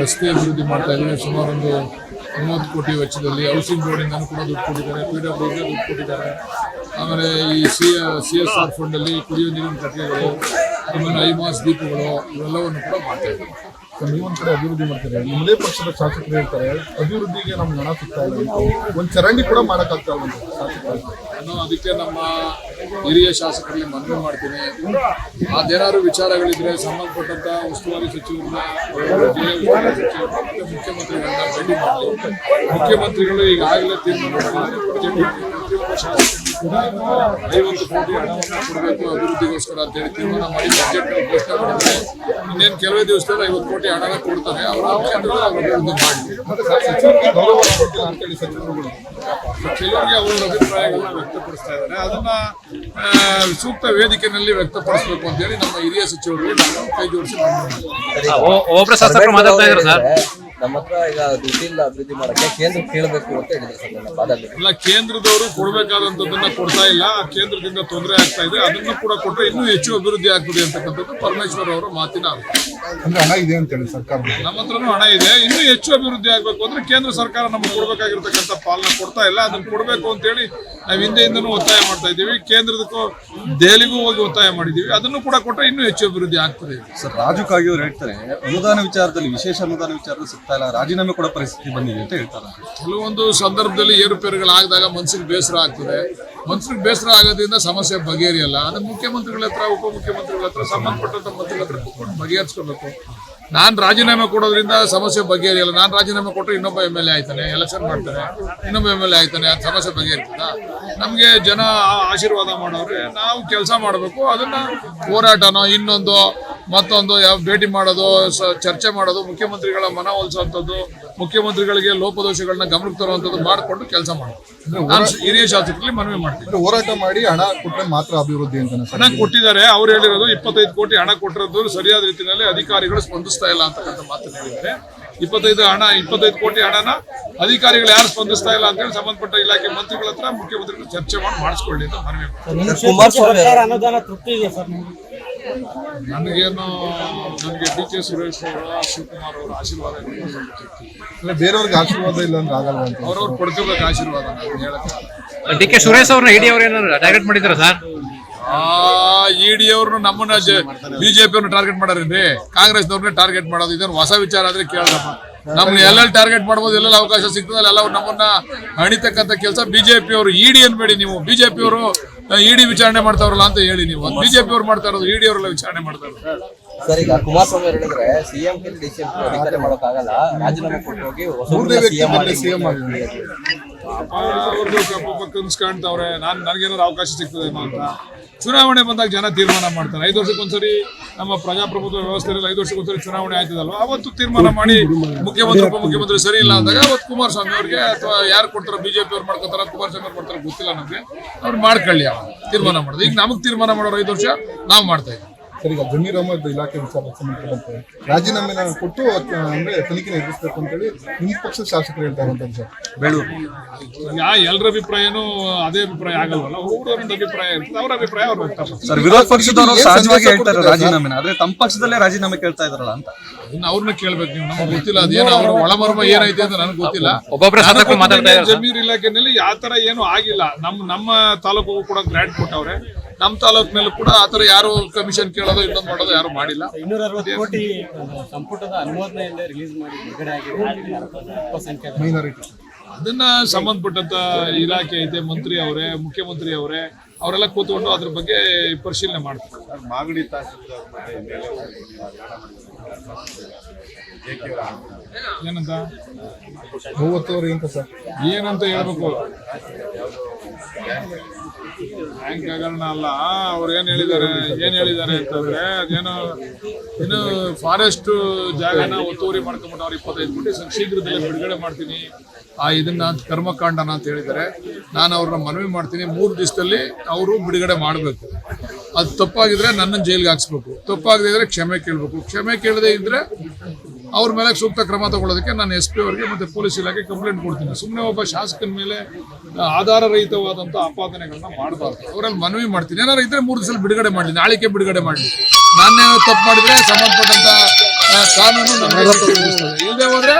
ರಸ್ತೆ ಅಭಿವೃದ್ಧಿ ಮಾಡ್ತಾ ಇದ್ದಾರೆ. ಸುಮಾರು ಒಂದು ಮೂವತ್ತು ಕೋಟಿ ವೆಚ್ಚದಲ್ಲಿ ಹೌಸಿಂಗ್ ಬೋರ್ಡಿಂದನೂ ಕೂಡ ದುಡ್ಡು ಕೊಟ್ಟಿದ್ದಾರೆ. ಪಿ ಡಬ್ಲ್ಯೂ ದುಡ್ಡು ಕೊಟ್ಟಿದ್ದಾರೆ. ಆಮೇಲೆ ಈ ಸಿ ಸಿ ಎಸ್ ಆರ್ ಫಂಡಲ್ಲಿ ಕುಡಿಯೋ ನೀರಿನ ಕಟ್ಟಿಗೆಗಳು ಆಮೇಲೆ ಐಮಾಸ್ ದೀಪಗಳು ಇವೆಲ್ಲವನ್ನು ಕೂಡ ಮಾಡ್ತಾ ಇದ್ದೀವಿ ಸರ್, ನೀವೊಂದ್ ಕಡೆ ಅಭಿವೃದ್ಧಿ ಮಾಡ್ತಾರೆ. ನಿಮ್ಮದೇ ಪಕ್ಷದ ಶಾಸಕರು ಹೇಳ್ತಾರೆ, ಅಭಿವೃದ್ಧಿಗೆ ನಮ್ಗೆ ಹಣ ಸಿಗ್ತಾ ಇಲ್ಲ. ಒಂದ್ ಚರಂಡಿ ಕೂಡ ಮಾಡಕ್ಕಾಗ್ತಾ ಇಲ್ಲ ನಾನು ಅದಕ್ಕೆ ನಮ್ಮ ಹಿರಿಯ ಶಾಸಕರಲ್ಲಿ ಮನವಿ ಮಾಡ್ತೀನಿ. ಅದೇನಾದ್ರು ವಿಚಾರಗಳಿದ್ರೆ ಸಂಬಂಧಪಟ್ಟಂತ ಉಸ್ತುವಾರಿ ಸಚಿವರನ್ನ ಮುಖ್ಯಮಂತ್ರಿಗಳನ್ನ ಭೇಟಿ ಮಾಡಿ. ಮುಖ್ಯಮಂತ್ರಿಗಳು ಈಗಾಗಲೇ ತೀರ್ಮಾನ ಐವತ್ತು ಕೋಟಿ ಹಣವನ್ನು ಕೊಡಬೇಕು ಅಭಿವೃದ್ಧಿಗೋಸ್ಕರ ಅಂತ ಹೇಳಿ ತೀರ್ಮಾನ ಮಾಡಿ ಬಜೆಟ್ ಘೋಷಣೆ ಮಾಡಿದ್ದಾರೆ ಇನ್ನೇನು ಕೆಲವೇ ದಿವಸದಲ್ಲಿ ಐವತ್ತು ಕೋಟಿ ಹಣ ಕೊಡ್ತಾರೆ. ಅವರ ಮುಖ್ಯಮಂತ್ರಿಗಳು ಅವ್ರ ಅಭಿವೃದ್ಧಿ ಅಂತೇಳಿ ಸಚಿವರುಗಳು ಕೆಲವರಿಗೆ ಅವರ ಅಭಿಪ್ರಾಯಗಳನ್ನ ವ್ಯಕ್ತಪಡಿಸ್ತಾ ಇದ್ದಾರೆ. ಅದನ್ನ ಸೂಕ್ತ ವೇದಿಕೆಯಲ್ಲಿ ವ್ಯಕ್ತಪಡಿಸಬೇಕು ಅಂತ ಹೇಳಿ ನಮ್ಮ ಹಿರಿಯ ಸಚಿವರು ನಾನು ಕೈ ಜೋಡಿಸಿ ಮನವಿ ನಮ್ಮ ಹತ್ರ ಈಗ ದುಡ್ಡಿಲ್ಲ ಅಭಿವೃದ್ಧಿ ಮಾಡಕ್ಕೆ ಕೇಂದ್ರ ಕೇಳಬೇಕು ಅಂತ ಹೇಳಿದ್ರು ಸರ್ ನನ್ನ ಇಲ್ಲ ಕೇಂದ್ರದವರು ಕೊಡ್ಬೇಕಾದಂತದನ್ನ ಕೊಡ್ತಾ ಇಲ್ಲ. ಆ ಕೇಂದ್ರದಿಂದ ತೊಂದರೆ ಆಗ್ತಾ ಇದೆ. ಅದನ್ನು ಕೂಡ ಕೊಟ್ಟರೆ ಇನ್ನೂ ಹೆಚ್ಚು ಅಭಿವೃದ್ಧಿ ಆಗ್ತದೆ ಅಂತಕ್ಕಂಥದ್ದು ಪರಮೇಶ್ವರ್ ಅವರ ಮಾತಿನ ಅಂದ್ರೆ ಹಣ ಇದೆ ಅಂತೇಳಿ ಸರ್ಕಾರ. ನಮ್ಮ ಹತ್ರನೂ ಹಣ ಇದೆ. ಇನ್ನೂ ಹೆಚ್ಚು ಅಭಿವೃದ್ಧಿ ಆಗಬೇಕು ಅಂದ್ರೆ ಕೇಂದ್ರ ಸರ್ಕಾರ ನಮಗೆ ಕೊಡಬೇಕಾಗಿರ್ತಕ್ಕಂಥ ಪಾಲನ ಕೊಡ್ತಾ ಇಲ್ಲ. ಅದನ್ನ ಕೊಡಬೇಕು ಅಂತೇಳಿ ನಾವು ಹಿಂದೆಯಿಂದನೂ ಒತ್ತಾಯ ಮಾಡ್ತಾ ಇದ್ದೀವಿ. ಕೇಂದ್ರದಕ್ಕೂ ದೆಹಲಿಗೂ ಹೋಗಿ ಒತ್ತಾಯ ಮಾಡಿದ್ದೀವಿ. ಅದನ್ನು ಕೂಡ ಕೊಟ್ಟರೆ ಇನ್ನೂ ಹೆಚ್ಚು ಅಭಿವೃದ್ಧಿ ಆಗ್ತದೆ. ಸರ್ ರಾಜು ಕಾಗೆ ಅವ್ರು ಹೇಳ್ತಾರೆ ಅನುದಾನ ವಿಚಾರದಲ್ಲಿ ವಿಶೇಷ ಅನುದಾನ ವಿಚಾರದಲ್ಲಿ ಸಿಗ್ತಾ ಇಲ್ಲ, ರಾಜೀನಾಮೆ ಕೊಡೋ ಪರಿಸ್ಥಿತಿ ಬಂದಿದೆ ಅಂತ ಹೇಳ್ತಾರೆ. ಕೆಲವೊಂದು ಸಂದರ್ಭದಲ್ಲಿ ಏರುಪೇರುಗಳಾಗದಾಗ ಮನ್ಸಿಗೆ ಬೇಸರ ಆಗ್ತದೆ. ಮನ್ಸಿಗೆ ಬೇಸರ ಆಗೋದ್ರಿಂದ ಸಮಸ್ಯೆ ಬಗೆಹರಿಯಲ್ಲ. ಅಂದ್ರೆ ಮುಖ್ಯಮಂತ್ರಿಗಳ ಹತ್ರ, ಉಪಮುಖ್ಯಮಂತ್ರಿಗಳ ಹತ್ರ, ಸಂಬಂಧಪಟ್ಟಂತ ಮಂತ್ರಿಗಳ ಹತ್ರ ಕೂತ್ಕೊಂಡು ಬಗೆಹರಿಸ್ಕೊಳ್ಬೇಕು ನಾನು ರಾಜೀನಾಮೆ ಕೊಡೋದ್ರಿಂದ ಸಮಸ್ಯೆ ಬಗೆಹರಿಯಲ್ಲ. ನಾನು ರಾಜೀನಾಮೆ ಕೊಟ್ಟರೆ ಇನ್ನೊಬ್ಬ ಎಂ ಎಲ್ ಎ ಆಯ್ತಾನೆ, ಎಲೆಕ್ಷನ್ ಮಾಡ್ತಾನೆ, ಇನ್ನೊಬ್ಬ ಎಂ ಎಲ್ ಎ ಆಯ್ತಾನೆ, ಅದು ಸಮಸ್ಯೆ ಬಗೆಹರಿತದ? ನಮಗೆ ಜನ ಆಶೀರ್ವಾದ ಮಾಡೋರೆ. ನಾವು ಕೆಲಸ ಮಾಡಬೇಕು. ಅದನ್ನ ಹೋರಾಟನೋ ಇನ್ನೊಂದು ಮತ್ತೊಂದು ಯಾವ ಭೇಟಿ ಮಾಡೋದು ಚರ್ಚೆ ಮಾಡೋದು ಮುಖ್ಯಮಂತ್ರಿಗಳ ಮನವೊಲಿಸುವಂಥದ್ದು ಮುಖ್ಯಮಂತ್ರಿಗಳಿಗೆ ಲೋಪದೋಷಗಳನ್ನ ಗಮನಕ್ಕೆ ತರುವಂಥದ್ದು ಮಾಡಿಕೊಂಡು ಕೆಲಸ ಮಾಡೋದು. ಹಿರಿಯ ಶಾಸಕರಲ್ಲಿ ಮನವಿ ಮಾಡ್ತೀವಿ ಹೋರಾಟ ಮಾಡಿ ಹಣ ಕೊಟ್ಟರೆ ಮಾತ್ರ ಅಭಿವೃದ್ಧಿ ಅಂತ ಸರ್ ಹಣ ಕೊಟ್ಟಿದ್ದಾರೆ ಅವ್ರು ಹೇಳಿರೋದು ಇಪ್ಪತ್ತೈದು ಕೋಟಿ ಹಣ ಕೊಟ್ಟಿರೋದು ಸರಿಯಾದ ರೀತಿಯಲ್ಲಿ ಅಧಿಕಾರಿಗಳು ಸ್ಪಂದಿಸ್ತಾ ಇಲ್ಲ ಅಂತಕ್ಕಂಥ ಮಾತನ್ನು ಹೇಳಿದ್ದಾರೆ. ಇಪ್ಪತ್ತೈದು ಹಣ ಇಪ್ಪತ್ತೈದು ಕೋಟಿ ಹಣನ ಅಧಿಕಾರಿಗಳು ಯಾರು ಸ್ಪಂದಿಸ್ತಾ ಇಲ್ಲ ಅಂತೇಳಿ ಸಂಬಂಧಪಟ್ಟ ಇಲಾಖೆ ಮಂತ್ರಿಗಳ ಹತ್ರ ಮುಖ್ಯಮಂತ್ರಿಗಳು ಚರ್ಚೆ ಮಾಡಿ ಮಾಡಿಸ್ಕೊಳ್ಳಿ ಅಂತ ಮನವಿ ಮಾಡ್ತೀನಿ. ನನಗೇನು ನನಗೆ ಡಿ ಕೆ ಸುರೇಶ್ ಅವರ ಶಿವಕುಮಾರ್ ಅವರ ಆಶೀರ್ವಾದ ಇಲ್ಲ ಬೇರೆಯವ್ರಿಗೆ ಆಶೀರ್ವಾದ ಇಲ್ಲ ಅಂದ್ರೆ ಆಗಲ್ಲ ಅಂತ? ಅವ್ರವ್ರು ಪಡ್ಕೋಬೇಕು ಆಶೀರ್ವಾದ ಹೇಳಕ್ಕೆ ಡಿ ಕೆ ಸುರೇಶ್ ಅವ್ರನ್ನ ಇಡಿ ಅವ್ರ ಏನಾದ್ರು ಟಾರ್ಗೆಟ್ ಮಾಡಿದ್ರ ಸರ್ ಆ ಇಡಿ ಅವ್ರನ್ನ ನಮ್ಮನ್ನ ಬಿಜೆಪಿ ಅವ್ರನ್ನ ಟಾರ್ಗೆಟ್ ಮಾಡಾರೇನ್ರಿ ಕಾಂಗ್ರೆಸ್ನವ್ರನ್ನ ಟಾರ್ಗೆಟ್ ಮಾಡೋದು. ಇದನ್ನು ಹೊಸ ವಿಚಾರ ಆದ್ರೆ ಕೇಳಿದಪ್ಪ. ನಮ್ಮನ್ನ ಎಲ್ಲೆಲ್ಲಿ ಟಾರ್ಗೆಟ್ ಮಾಡ್ಬೋದು ಎಲ್ಲೆಲ್ಲ ಅವಕಾಶ ಸಿಗ್ತದಲ್ಲ ಎಲ್ಲ ನಮ್ಮನ್ನ ಹಣಿತಕ್ಕಂಥ ಕೆಲಸ. ಬಿಜೆಪಿ ಅವರು ಇಡಿ ಅನ್ಬೇಡಿ ನೀವು. ಬಿಜೆಪಿ ಅವರು ಇಡಿ ವಿಚಾರಣೆ ಮಾಡ್ತಾವ್ರಲ್ಲ ಅಂತ ಹೇಳಿ ನೀವು. ಬಿಜೆಪಿ ಅವ್ರು ಮಾಡ್ತಾ ಇರೋದು ಇಡಿ ಅವರೆಲ್ಲ ವಿಚಾರಣೆ ಮಾಡ್ತಾ ಇರೋದು. ಸರ್ ಈಗ ಕುಮಾರಸ್ವಾಮಿ ಅವರು ಹೇಳಿದ್ರೆ CM K D C M ಅಧಿಕಾರಿ ಮಾಡೋಕ್ಕಾಗಲ್ಲ. ರಾಜೀನಾಮೆ ಕೊಟ್ಟು ಹೋಗಿ ಸಿಎಂ ಅವ್ರದ್ದು ಕನ್ಸ್ ಕಾಣ್ತಾವ್ರೆ ನಾನು ನನಗೇನಾದ್ರು ಅವಕಾಶ ಸಿಗ್ತದೇನೋ ಅಂತ. ಚುನಾವಣೆ ಬಂದಾಗ ಜನ ತೀರ್ಮಾನ ಮಾಡ್ತಾರೆ. ಐದು ವರ್ಷಕ್ಕೊಂದ್ಸರಿ ನಮ್ಮ ಪ್ರಜಾಪ್ರಭುತ್ವ ವ್ಯವಸ್ಥೆಯಲ್ಲಿ ಐದು ವರ್ಷಕ್ಕೊಂದ್ಸರಿ ಚುನಾವಣೆ ಆಯ್ತದಲ್ವ? ಅವತ್ತು ತೀರ್ಮಾನ ಮಾಡಿ ಮುಖ್ಯಮಂತ್ರಿ, ಉಪಮುಖ್ಯಮಂತ್ರಿ ಸರಿ ಇಲ್ಲ ಅಂದಾಗ ಅವತ್ತು ಕುಮಾರಸ್ವಾಮಿ ಅವ್ರಿಗೆ ಅಥವಾ ಯಾರು ಕೊಡ್ತಾರೋ ಬಿಜೆಪಿ ಅವ್ರು ಮಾಡ್ಕೋತಾರ, ಕುಮಾರಸ್ವಾಮಿ ಅವ್ರು ಗೊತ್ತಿಲ್ಲ ನಮಗೆ. ಅವ್ರು ಮಾಡ್ಕೊಳ್ಳಿ ಅವಾಗ. ತೀರ್ಮಾನ ಮಾಡೋದು. ಈಗ ನಮಗೆ ತೀರ್ಮಾನ ಮಾಡೋರು ಐದು ವರ್ಷ, ನಾವು ಮಾಡ್ತಾ ಇದ್ದೀವಿ. ಸರ್ ಈಗ ಜಮೀರ್ ಅಹಮದ್ ಇಲಾಖೆ ವಿಚಾರ ಸಂಬಂಧಪಟ್ಟಂತೆ ರಾಜೀನಾಮೆನ ಕೊಟ್ಟು ಅಂದ್ರೆ ತನಿಖೆ ಎದುರಿಸಬೇಕು ಅಂತೇಳಿ ನಿಮ್ಮ ಪಕ್ಷದ ಶಾಸಕರು ಹೇಳ್ತಾರೆ ಅಂತ ಸರ್. ಬೆಳೂರು. ಯಾ ಎಲ್ಲರ ಅಭಿಪ್ರಾಯನೂ ಅದೇ ಅಭಿಪ್ರಾಯ ಆಗಲ್ವಲ್ಲ? ಒಬ್ಬರೊಂದು ಅಭಿಪ್ರಾಯ ಇರ್ತದೆ. ಅವ್ರ ಅಭಿಪ್ರಾಯ ಅವ್ರು ಹೋಗ್ತಾರೆ ಸರ್. ವಿರೋಧ ಪಕ್ಷದವರು ಸಹಜವಾಗಿ ಹೇಳ್ತಾರೆ ರಾಜೀನಾಮೆ ರಾಜೀನಾಮೆನ ಆದ್ರೆ ತಮ್ಮ ಪಕ್ಷದಲ್ಲೇ ರಾಜೀನಾಮೆ ಕೇಳ್ತಾ ಇದಾರಲ್ಲ ಅಂತ. ಇನ್ನು ಅವ್ರನ್ನ ಕೇಳ್ಬೇಕು ನೀವು ನಮ್ಗೆ ಗೊತ್ತಿಲ್ಲ. ಅದೇನು ಅವ್ರ ಒಳಮರ್ಮ ಏನೈತೆ ಅಂತ ನನಗೆ ಗೊತ್ತಿಲ್ಲ. ಒಬ್ಬೊಬ್ಬರ. ಜಮೀರ್ ಇಲಾಖೆನಲ್ಲಿ ಯಾವ ತರ ಏನು ಆಗಿಲ್ಲ. ನಮ್ಮ ನಮ್ಮ ತಾಲೂಕು ಕೂಡ ಗ್ರಾಂಟ್ ಕೊಟ್ಟವ್ರೆ. ನಮ್ಮ ತಾಲೂಕಿನಲ್ಲೂ ಕೂಡ ಆ ಥರ ಯಾರು ಕಮಿಷನ್ ಕೇಳೋದು ಇನ್ನೊಂದು ಮಾಡೋದು ಯಾರು ಮಾಡಿಲ್ಲ. ಇನ್ನೂರ ಅರವತ್ತು ಕೋಟಿ ಸಂಪುಟದ ಅನುಮೋದನೆಯಿಂದ ರಿಲೀಸ್ ಮಾಡಿ ಬಿಡುಗಡೆ ಆಗಿದೆ. ಮೈನಾರಿಟಿ ಅದನ್ನ ಸಂಬಂಧಪಟ್ಟಂತ ಇಲಾಖೆ ಐತೆ ಮಂತ್ರಿ ಅವರೇ ಮುಖ್ಯಮಂತ್ರಿ ಅವರೇ ಅವರೆಲ್ಲ ಕೂತ್ಕೊಂಡು ಅದ್ರ ಬಗ್ಗೆ ಪರಿಶೀಲನೆ ಮಾಡ್ತಾರೆ. ಮಾಗಡಿ ಮೇಲೆ ಏನಂತ? ಮೂವತ್ತುವರೆ ಅಂತ ಸರ್. ಏನಂತ ಹೇಳ್ಬೇಕು? ಬ್ಯಾಂಕ್ ಹಗರಣ ಅಲ್ಲ? ಅವ್ರು ಏನ್ ಹೇಳಿದ್ದಾರೆ? ಏನ್ ಹೇಳಿದ್ದಾರೆ ಅಂತಂದ್ರೆ, ಅದೇನೋ, ಇನ್ನು ಫಾರೆಸ್ಟ್ ಜಾಗನ ಒತ್ತುವರಿ ಮಾಡ್ಕೊಂಬಿಟ್ಟು ಅವ್ರು ಇಪ್ಪತ್ತೈದು ಕೋಟಿ ಶೀಘ್ರದಲ್ಲಿ ಬಿಡುಗಡೆ ಮಾಡ್ತೀನಿ. ಆ, ಇದನ್ನ ಕರ್ಮಕಾಂಡನ ಅಂತ ಹೇಳಿದ್ದಾರೆ. ನಾನು ಅವ್ರನ್ನ ಮನವಿ ಮಾಡ್ತೀನಿ. ಮೂರು ದಿವಸದಲ್ಲಿ ಅವರು ಬಿಡುಗಡೆ ಮಾಡಬೇಕು. ಅದು ತಪ್ಪಾಗಿದ್ರೆ ನನ್ನನ್ನು ಜೈಲಿಗೆ ಹಾಕ್ಸ್ಬೇಕು. ತಪ್ಪಾಗದೇ ಇದ್ರೆ ಕ್ಷಮೆ ಕೇಳಬೇಕು. ಕ್ಷಮೆ ಕೇಳದೇ ಇದ್ರೆ ಅವ್ರ ಮೇಲೆ ಸೂಕ್ತ ಕ್ರಮ ತಗೊಳ್ಳೋದಕ್ಕೆ ನಾನು ಎಸ್ ಪಿ ಅವರಿಗೆ ಮತ್ತೆ ಪೊಲೀಸ್ ಇಲಾಖೆ ಕಂಪ್ಲೇಂಟ್ ಕೊಡ್ತೀನಿ. ಸುಮ್ಮನೆ ಒಬ್ಬ ಶಾಸಕನ ಮೇಲೆ ಆಧಾರರಹಿತವಾದಂಥ ಆಪಾದನೆಗಳನ್ನ ಮಾಡಬಾರ್ದು. ಅವರಲ್ಲಿ ಮನವಿ ಮಾಡ್ತೀನಿ. ಏನಾರು ಇದ್ರೆ ಮೂರು ದಿವಸ ಬಿಡುಗಡೆ ಮಾಡಲಿ ನಾಳೆಗೆ ಬಿಡುಗಡೆ ಮಾಡಲಿ. ನಾನೇನೋ ತಪ್ಪು ಮಾಡಿದ್ರೆ ಸಂಬಂಧಪಟ್ಟಂಥ ಕಾನೂನು ಇಲ್ಲದೆ ಹೋದ್ರೆ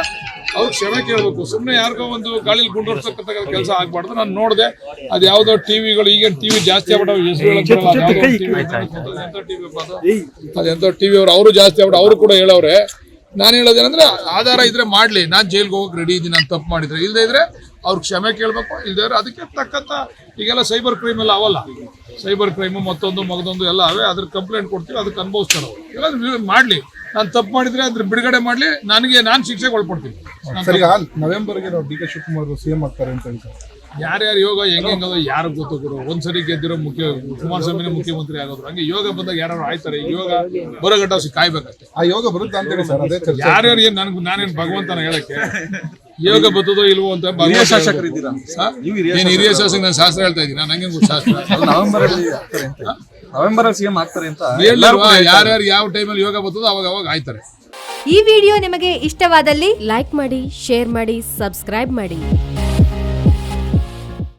ಅವ್ರು ಕ್ಷಮೆ ಕೇಳಬೇಕು. ಸುಮ್ಮನೆ ಯಾರಿಗೋ ಒಂದು ಗಾಳಿಲಿ ಗುಂಡೋಡ್ಸಕ್ಕಂತ ಕೆಲಸ ಆಗ್ಬಾರ್ದು. ನಾನು ನೋಡಿದೆ ಅದು ಯಾವುದೋ ಟಿವಿಗಳು ಈಗ ಟಿವಿ ಜಾಸ್ತಿ ಆಗ್ಬಿಟ್ಟು ಹೆಸರು ಅದೆಂತ ಟಿವಿ ಅವರು ಅವರು ಜಾಸ್ತಿ ಆಗ್ಬಿಟ್ಟು ಅವರು ಕೂಡ ಹೇಳವ್ರೆ ನಾನು ಹೇಳೋದೇನಂದ್ರೆ ಆಧಾರ ಇದ್ರೆ ಮಾಡ್ಲಿ. ನಾನು ಜೈಲ್ಗೆ ಹೋಗಕ್ಕೆ ರೆಡಿ ಇದ್ದೀನಿ ನಾನು ತಪ್ಪು ಮಾಡಿದ್ರೆ. ಇಲ್ಲದೆ ಇದ್ರೆ ಅವ್ರು ಕ್ಷಮೆ ಕೇಳಬೇಕು. ಇಲ್ಲದೆ ಇದ್ರೆ ಅದಕ್ಕೆ ತಕ್ಕಂತ ಈಗೆಲ್ಲ ಸೈಬರ್ ಕ್ರೈಮ್ ಎಲ್ಲ ಅವಲ್ಲ. ಸೈಬರ್ ಕ್ರೈಮು ಮತ್ತೊಂದು ಮಗದೊಂದು ಎಲ್ಲ ಅವೇ. ಅದ್ರ ಕಂಪ್ಲೇಂಟ್ ಕೊಡ್ತೀವಿ ಅದಕ್ಕೆ ಅನುಭವಿಸ್ತಾರೆ ಅವ್ರು. ಇಲ್ಲ ಮಾಡಲಿ. ನಾನು ತಪ್ಪು ಮಾಡಿದ್ರೆ ಅದ್ರ ಬಿಡುಗಡೆ ಮಾಡಲಿ. ನನಗೆ ನಾನು ಶಿಕ್ಷೆಗೆ ಒಳಪಡ್ತೀನಿ. ನವೆಂಬರ್ಗೆ ನಾವು ಡಿ ಕೆ ಶಿವಕುಮಾರ್ ಸಿಎಂ ಆಗ್ತಾರೆ ಅಂತ ಹೇಳ್ತಾರೆ. ಯಾರ್ಯಾರು ಯೋಗ ಹೆಂಗೆ ಹೆಂಗದ ಯಾರು ಗೊತ್ತು ಗುರು. ಒಂದ್ಸರಿ ಗೆದ್ದಿರೋ ಮುಖ್ಯ ಕುಮಾರಸ್ವಾಮಿನೇ ಮುಖ್ಯಮಂತ್ರಿ ಆಗೋದು ಹಂಗೆ ಯೋಗ ಬಂದಾಗ ಯಾರು ಆಯ್ತಾರೆ ಈ ಯೋಗ ಬರೋ ಗಂಟ ಕಾಯ್ಬೇಕಷ್ಟೇ. ಆ ಯೋಗ ಬರುತ್ತೆ ಅಂತ ಹೇಳಿ ಸರ್ ಅದೇ ಚರ್ಚೆ ಯಾರ್ಯಾರು ಏನ್ ನನ್ಗೆ ನಾನೇನ್ ಭಗವಂತನ ಹೇಳಕ್ಕೆ? ಯೋಗ ಬರ್ತದೋ ಇಲ್ವೋ ಅಂತ ಹಿರಿಯ ಭಗವಂತ ಶಾಸಕರು ಇದ್ದೀರಾ? ಹಾ? ನೀವು ಹಿರಿಯ ಏನ್ ಹಿರಿಯ ಶಾಸಕ ನಾನು ಶಾಸ್ತ್ರ ಹೇಳ್ತಾ ಇದ್ದೀನಿ? ನಂಗೆ ಗೊತ್ತು ಶಾಸ್ತ್ರ? ಅದು ನವೆಂಬರ್ ಅಲ್ಲಿ ಆಗ್ತಾರೆ ಅಂತ. ನವೆಂಬರ್ ಅಲ್ಲಿ ಸಿಎಂ ಆಗ್ತಾರೆ ಅಂತ ಹೇಳಿಲ್ವಾ. ಯಾರ್ಯಾರು ಯಾವ ಟೈಮಲ್ಲಿ ಯೋಗ ಬರ್ತದೋ ಅವಾಗ ಅವಾಗ ಆಯ್ತಾರೆ. ಈ ವಿಡಿಯೋ ನಿಮಗೆ ಇಷ್ಟವಾದಲ್ಲಿ ಲೈಕ್ ಮಾಡಿ ಶೇರ್ ಮಾಡಿ ಸಬ್ಸ್ಕ್ರೈಬ್ ಮಾಡಿ.